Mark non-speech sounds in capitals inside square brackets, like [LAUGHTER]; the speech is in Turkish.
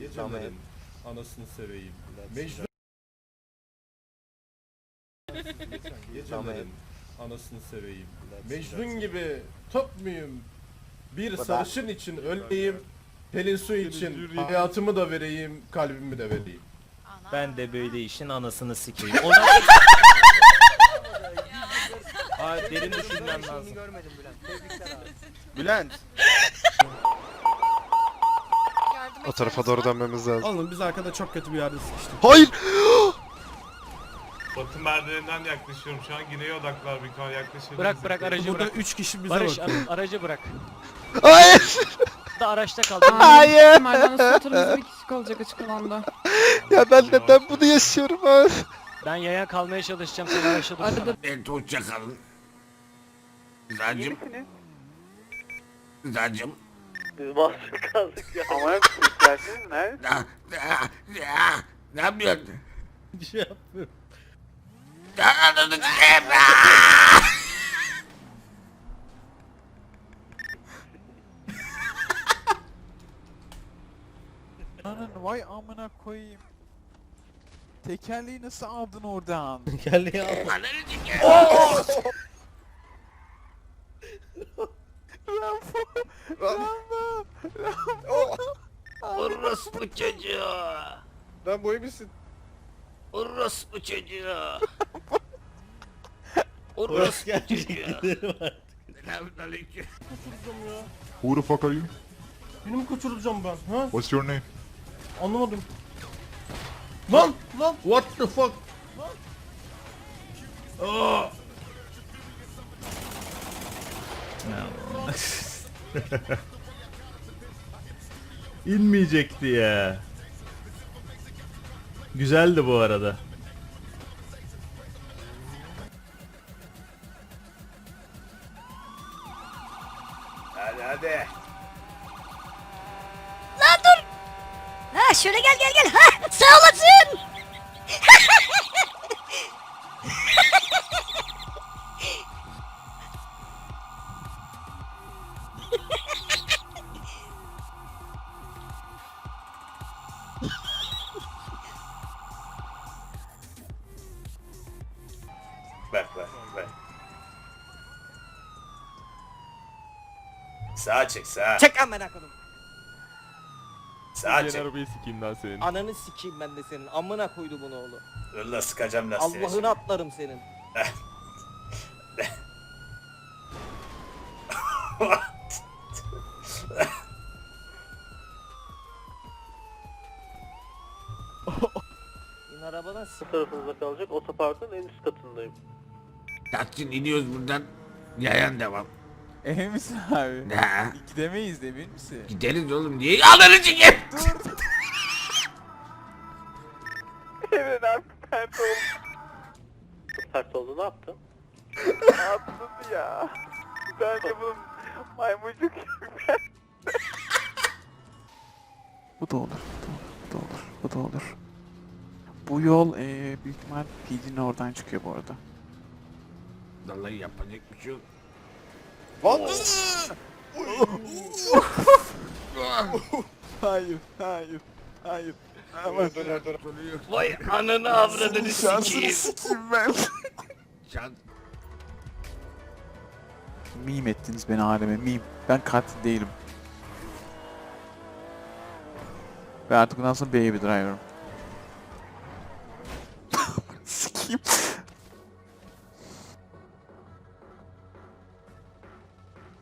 Gecelerin anasını seveyim. Mecnun Gecelerin anasını seveyim. Mecnun gibi top muyum? Bir sarışın için öleyim. Pelin su için hayatımı da vereyim, kalbimi de vereyim. Ben de böyle işin anasını sikeyim. [LAUGHS] Ona... Aa, derin düşünmem lazım. görmedim Bülent. O tarafa doğru dönmemiz lazım. Oğlum biz arkada çok kötü bir yerde sıkıştık. Hayır! Batı merdiveninden yaklaşıyorum şu an. Güneye odaklar bir kan yaklaşabiliriz. Bırak bırak aracı Burada bırak. 3 kişi bize Barış bakıyor. ar- aracı bırak. Hayır! Da araçta kaldı. [LAUGHS] Hayır! Merdiven sıfırımızda bir kişi kalacak açık alanda. Ya ben neden bunu yaşıyorum abi? Ben yaya kalmaya çalışacağım sen araçta dur. Arada Evet hoşça kalın. Güzelcim. Güzelcim. Biz mahsur kaldık ya. Ama hep isterseniz ne? [LAUGHS] Ya, ya. Ne yapıyorsun? Bir şey yapmıyorum. Ya, ananı sikeyim. Anan vay amına koyayım. Tekerleği nasıl aldın oradan? Gel ya. Ananı sikeyim. Orospu çocuğu. Ben boyu misin? Orospu çocuğu. [LAUGHS] Orospu çocuğu. Selamünaleyküm. Who the fuck are you? Beni mi kaçıracağım ben? Ha? What's your name? Anlamadım. Lan! Lan! What the fuck? [LAUGHS] [LAUGHS] İnmeyecekti ya. Güzeldi bu arada. Hadi hadi. Ha şöyle gel gel gel. Ha sağ olasın. Bak bak bak. Sağa çek sağa. Çek amına koydum. Sağa çek. arabayı sikeyim lan senin. Ananı sikeyim ben de senin. Amına koydu bunu oğlum. Valla sıkacağım lastiğe. Allah'ını atlarım senin. [LAUGHS] İn arabadan s*** tarafınızda kalacak. Otoparkın en üst katındayım. Taksin iniyoruz buradan. Yayan devam. Emin misin abi? Ne? Gidemeyiz emin misin? Gideriz oğlum niye? Ananı sikeyim. [LAUGHS] Evet abi pert oldu. Sert oldu ne yaptın? Atladı ya. Bence bunun maymuncuk yok [LAUGHS] Bu da olur, bu da olur, bu da olur, bu da olur. Bu yol eee büyük ihtimal PD'nin oradan çıkıyor bu arada. Vallahi yapacak bir şey yok. Hayır, hayır, hayır. Aman. Vay ananı avradını Şansını sikeyim. sikeyim ben. Şans. Meme ettiniz beni aleme, meme. Ben katil değilim. Ve artık bundan sonra baby driver'ım.